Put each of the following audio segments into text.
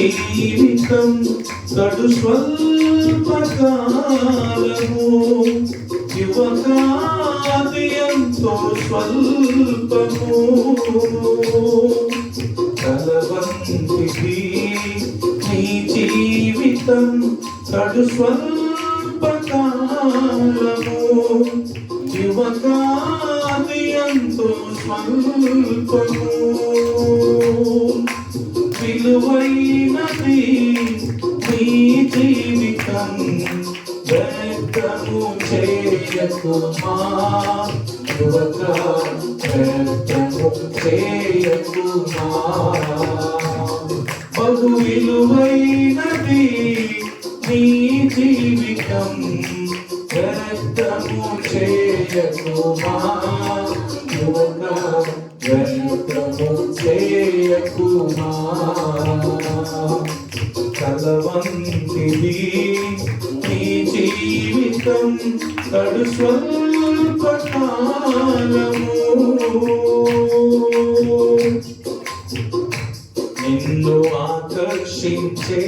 జీవితం కడు స్వల్పకాలము యువకాది ఎంతో స్వల్పము కలవంతిది నీ జీవితం కడు స్వల్పకాలము. యువకా ఎంతో స్వల్పము విలువైనది నీ జీవితం వ్యర్థము చేయకుమా యువక వ్యర్థము చేయకుమా బహు విలువైనది నీ జీవితం వ్యర్థము చేయకుమా కలవంతిది నీ జీవితం కడు స్వల్పకాలము నిన్ను ఆకర్షించే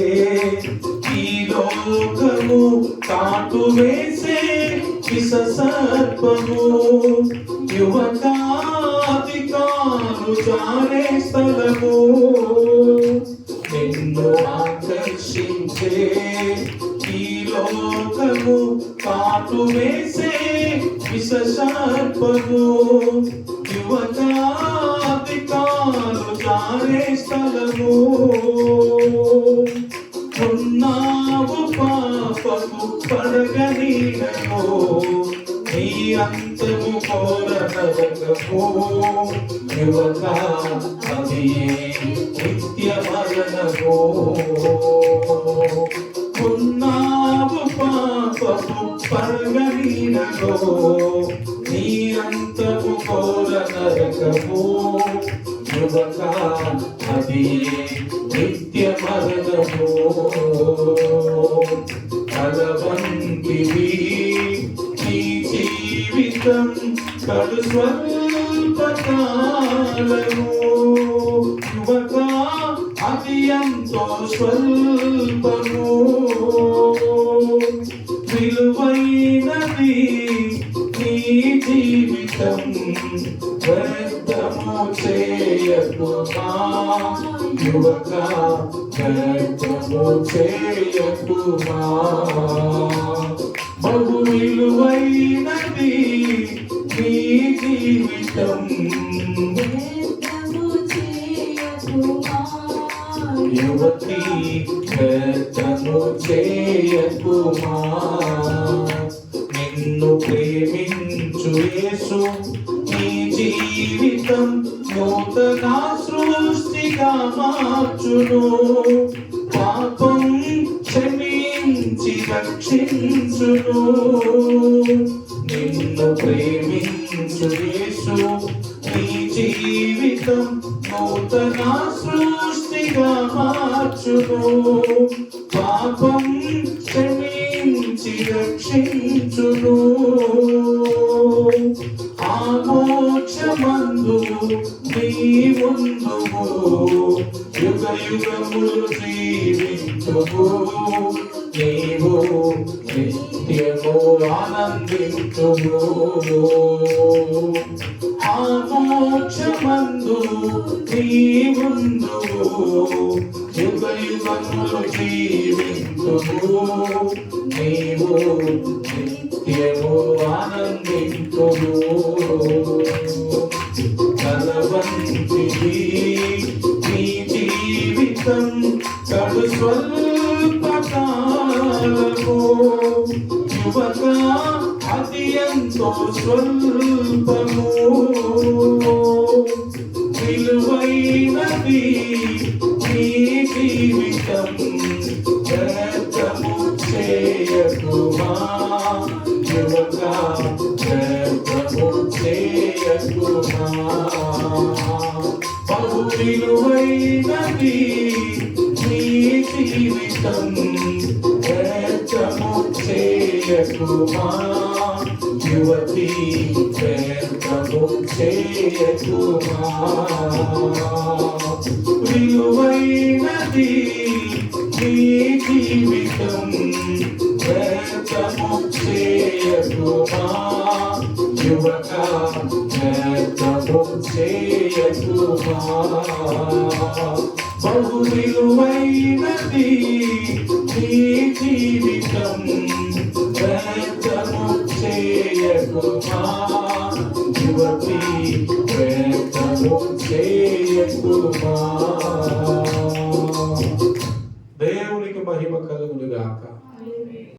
సర్పము యువకాధికారు చారే స్థలము. నిన్ను ఆకర్షించే ఈ లోకము కాటు వేసే విష సర్పము. యువకాధికారు చారే స్థలము. ఉన్నావు పాపము పడగనీడను నీ అంతము కోరనరకము యువక అది నిత్య మరణము ఉన్నావు పాపము పడగనీడను నీ అంతము కోరనరకము యువక అది నిత్య మరణము స్వల్పకాలము యువక అది ఎంతో స్వల్పము విలువైనది నీ జీవితం వ్యర్థము చేయకుమా యువక వ్యర్థము చేయకుమా బహు విలువైన జీవితం యువతి వ్యర్థము చేయకుమా నిన్ను ప్రేమించు యేసు నీ జీవితం నూతన సృష్టిగా మార్చును పాపం క్షమించి రక్షించును. నిన్ను ప్రేమించు యేసు నీ జీవితం నూతన సృష్టిగా మార్చును పాపం క్షమించి రక్షించును ఆమోక్షమందు నీ ముందుము యుగ యుగములు జీవించుము. నిత్యము ఆనందించుము ఆ మోక్షమందు నీ ముందు జీవించుము నీవు నిత్యము ఆనందించుము. యువక అది ఎంతో స్వల్పము. విలువైనది నీ జీవితం వ్యర్థము చేయకుమా? యువక వ్యర్థము చేయకుమా? బహు విలువైనది నీ జీవితం ఎక్కువా యువతి విలువైనది నీ జీవితం వ్యర్థము చేయకుమా బహు విలువైనది నీ జీవితం వ్యర్థము చేయకుమా యువతి వ్యర్థము చేయకుమా.